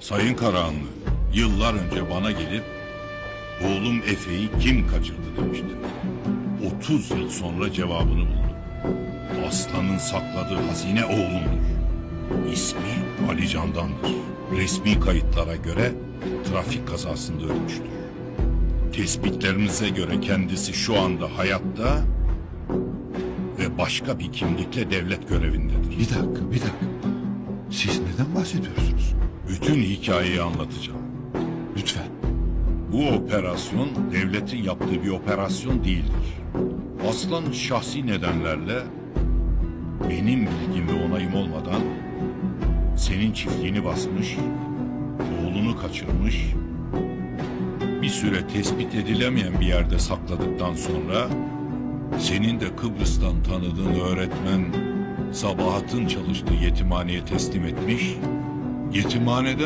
Sayın Karahanlı, yıllar önce bana gelip oğlum Efe'yi kim kaçırdı demişti. 30 yıl sonra cevabını buldum. Aslanın sakladığı hazine oğlumdur. İsmi Ali Candan'dır. Resmi kayıtlara göre trafik kazasında ölmüştür. Tespitlerimize göre kendisi şu anda hayatta ve başka bir kimlikle devlet görevindedir. Bir dakika, bir dakika. Siz neden bahsediyorsunuz? Bütün hikayeyi anlatacağım. Lütfen. Bu operasyon devletin yaptığı bir operasyon değildir. Aslan şahsi nedenlerle benim bilgim ve onayım olmadan senin çiftliğini basmış, oğlunu kaçırmış, bir süre tespit edilemeyen bir yerde sakladıktan sonra senin de Kıbrıs'tan tanıdığın öğretmen Sabahat'ın çalıştığı yetimhaneye teslim etmiş, yetimhaneden